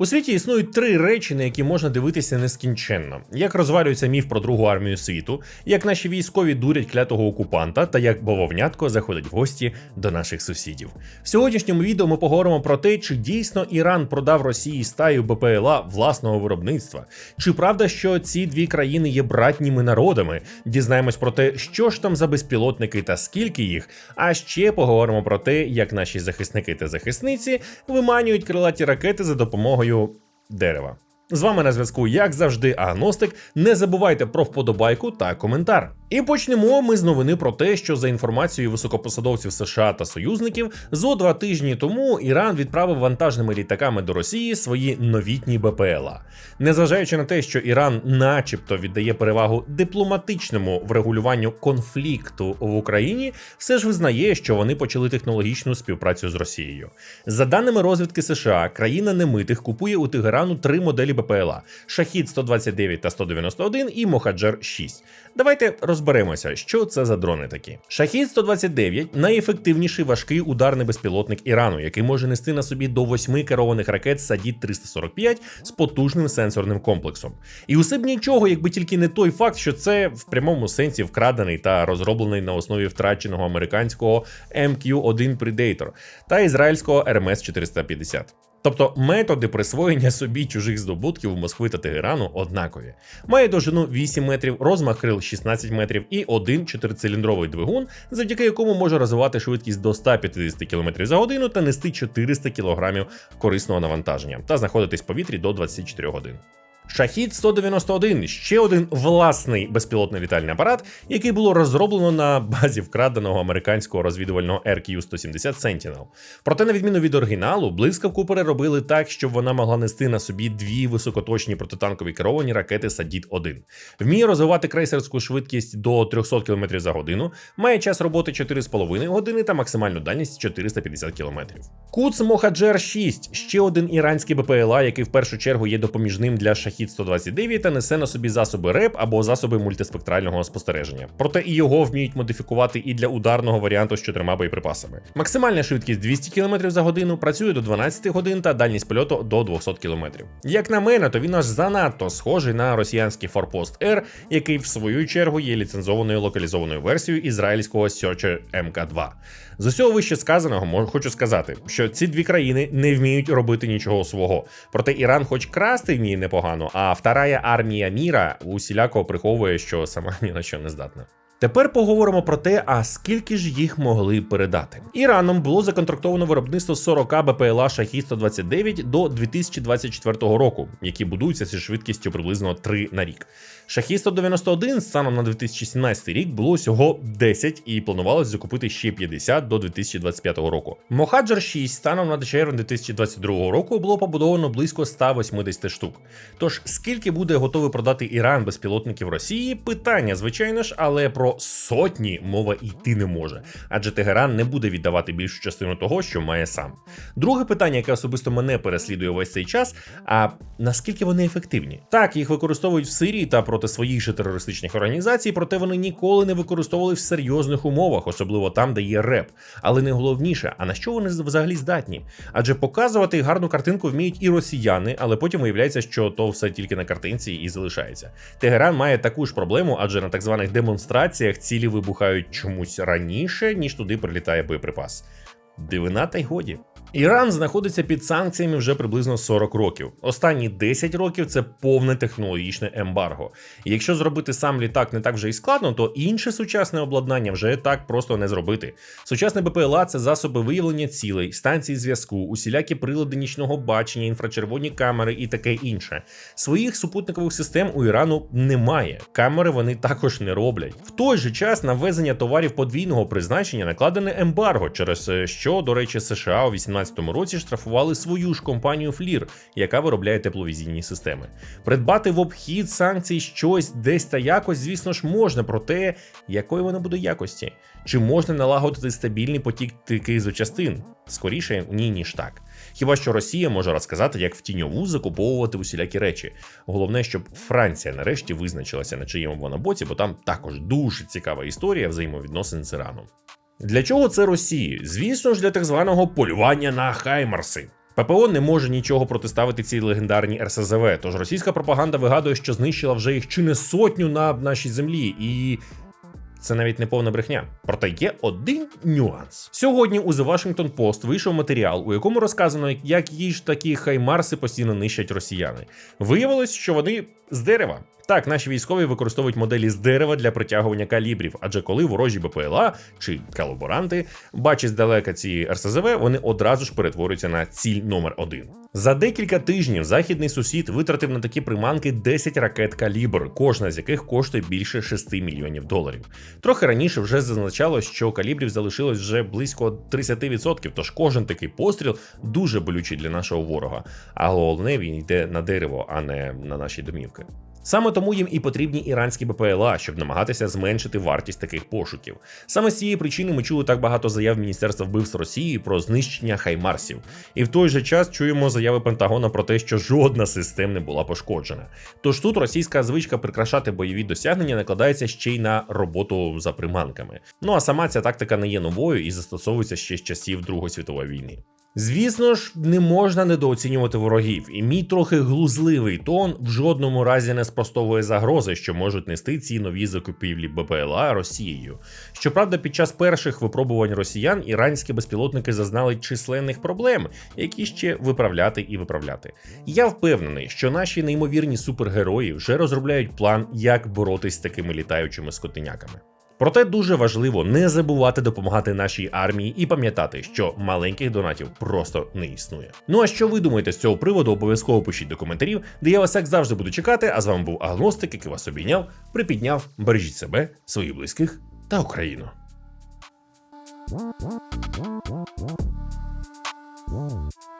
У світі існують три речі, на які можна дивитися нескінченно: як розвалюється міф про другу армію світу, як наші військові дурять клятого окупанта, та як бавовнятко заходить в гості до наших сусідів. В сьогоднішньому відео ми поговоримо про те, чи дійсно Іран продав Росії стаю БПЛА власного виробництва, чи правда, що ці дві країни є братніми народами. Дізнаємось про те, що ж там за безпілотники та скільки їх. А ще поговоримо про те, як наші захисники та захисниці виманюють крилаті ракети за допомогою дерева. З вами на зв'язку, як завжди, Агностик. Не забувайте про вподобайку та коментар. І почнемо ми з новини про те, що за інформацією високопосадовців США та союзників, зо два тижні тому Іран відправив вантажними літаками до Росії свої новітні БПЛА. Незважаючи на те, що Іран, начебто, віддає перевагу дипломатичному врегулюванню конфлікту в Україні, все ж визнає, що вони почали технологічну співпрацю з Росією. За даними розвідки США, країна немитих купує у Тегерану три моделі БПЛА: Шахід 129 та 191 і Мохаджер 6. Давайте розберемося, що це за дрони такі. Шахід 129 найефективніший важкий ударний безпілотник Ірану, який може нести на собі до восьми керованих ракет Садід 345 з потужним сенсорним комплексом. І усе б нічого, якби тільки не той факт, що це в прямому сенсі вкрадений та розроблений на основі втраченого американського MQ-1 Predator та ізраїльського RMS 450. Тобто методи присвоєння собі чужих здобутків у Москви та Тегерану однакові. Має довжину 8 метрів, розмах крил 16 метрів і один чотирициліндровий двигун, завдяки якому може розвивати швидкість до 150 км за годину та нести 400 кг корисного навантаження та знаходитись в повітрі до 24 годин. Шахід 191 ще один власний безпілотний літальний апарат, який було розроблено на базі вкраденого американського розвідувального RQ-170 Sentinel. Проте, на відміну від оригіналу, блискавку переробили так, щоб вона могла нести на собі дві високоточні протитанкові керовані ракети Садід 1 Вміє розвивати крейсерську швидкість до 300 км за годину, має час роботи 4,5 години та максимальну дальність 450 км. Куц Мохаджер 6 ще один іранський БПЛА, який в першу чергу є допоміжним для шахід Хід 129 та несе на собі засоби РЕП або засоби мультиспектрального спостереження. Проте і його вміють модифікувати і для ударного варіанту з чотирма боєприпасами. Максимальна швидкість 200 км за годину, працює до 12 годин та дальність польоту до 200 км. Як на мене, то він аж занадто схожий на росіянський Форпост Р, який в свою чергу є ліцензованою локалізованою версією ізраїльського Searcher MK2. З усього вище сказаного хочу сказати, що ці дві країни не вміють робити нічого свого. Проте Іран, хоч красти вміє непогано, а вторая армія міра усіляко приховує, що сама ні на що не здатна. Тепер поговоримо про те, а скільки ж їх могли передати. Іраном було законтрактовано виробництво 40 БПЛА Шахі 129 до 2024 року, які будуються зі швидкістю приблизно 3 на рік. Шахі 191 станом на 2017 рік було всього 10 і планувалось закупити ще 50 до 2025 року. Мохаджер 6 станом на червень 2022 року було побудовано близько 180 штук. Тож скільки буде готовий продати Іран безпілотників Росії? Питання, звичайно ж, але про сотні мова йти не може, адже Тегеран не буде віддавати більшу частину того, що має сам. Друге питання, яке особисто мене переслідує весь цей час: а наскільки вони ефективні? Так, їх використовують в Сирії та проти своїх же терористичних організацій, проте вони ніколи не використовували в серйозних умовах, особливо там, де є реп. Але найголовніше, а на що вони взагалі здатні? Адже показувати гарну картинку вміють і росіяни, але потім виявляється, що то все тільки на картинці і залишається. Тегеран має таку ж проблему, адже на так званих демонстраціях цілі вибухають чомусь раніше, ніж туди прилітає боєприпас. Дивина та й годі. Іран знаходиться під санкціями вже приблизно 40 років. Останні 10 років це повне технологічне ембарго. Якщо зробити сам літак не так вже і складно, то інше сучасне обладнання вже так просто не зробити. Сучасне БПЛА це засоби виявлення цілей, станції зв'язку, усілякі прилади нічного бачення, інфрачервоні камери і таке інше. Своїх супутникових систем у Ірану немає. Камери вони також не роблять. В той же час на ввезення товарів подвійного призначення накладене ембарго, через що, до речі, США у 18 2017 році штрафували свою ж компанію Флір, яка виробляє тепловізійні системи. Придбати в обхід санкцій щось десь та якось, звісно ж, можна, проте якої воно буде якості? Чи можна налагодити стабільний потік таких запчастин? Скоріше ні, ніж так. Хіба що Росія може розказати, як в тіньову закуповувати усілякі речі. Головне, щоб Франція нарешті визначилася на чиєму вона боці, бо там також дуже цікава історія взаємовідносин з Іраном. Для чого це Росії? Звісно ж, для так званого полювання на Хаймарси. ППО не може нічого протиставити цій легендарній РСЗВ, тож російська пропаганда вигадує, що знищила вже їх чи не сотню на нашій землі, і це навіть не повна брехня. Проте є один нюанс. Сьогодні у The Washington Post вийшов матеріал, у якому розказано, як її ж такі хаймарси постійно нищать росіяни. Виявилось, що вони з дерева. Так, наші військові використовують моделі з дерева для притягування калібрів, адже коли ворожі БПЛА чи колаборанти бачать здалека ці РСЗВ, вони одразу ж перетворюються на ціль номер один. За декілька тижнів західний сусід витратив на такі приманки 10 ракет калібр, кожна з яких коштує більше 6 мільйонів доларів. Трохи раніше вже зазначалось, що калібрів залишилось вже близько 30%, тож кожен такий постріл дуже болючий для нашого ворога. А головне він йде на дерево, а не на наші домівки. Саме тому їм і потрібні іранські БПЛА, щоб намагатися зменшити вартість таких пошуків. Саме з цієї причини ми чули так багато заяв Міністерства вбивств Росії про знищення хаймарсів. І в той же час чуємо заяви Пентагона про те, що жодна з систем не була пошкоджена. Тож тут російська звичка прикрашати бойові досягнення накладається ще й на роботу за приманками. Ну а сама ця тактика не є новою і застосовується ще з часів Другої світової війни. Звісно ж, не можна недооцінювати ворогів, і мій трохи глузливий тон в жодному разі не спростовує загрози, що можуть нести ці нові закупівлі БПЛА Росією. Щоправда, під час перших випробувань росіян іранські безпілотники зазнали численних проблем, які ще виправляти і виправляти. Я впевнений, що наші неймовірні супергерої вже розробляють план, як боротись з такими літаючими скотиняками. Проте дуже важливо не забувати допомагати нашій армії і пам'ятати, що маленьких донатів просто не існує. Ну а що ви думаєте з цього приводу? Обов'язково пишіть до коментарів, де я вас як завжди буду чекати. А з вами був Агностик, який вас обійняв, припідняв, бережіть себе, своїх близьких та Україну. Wow.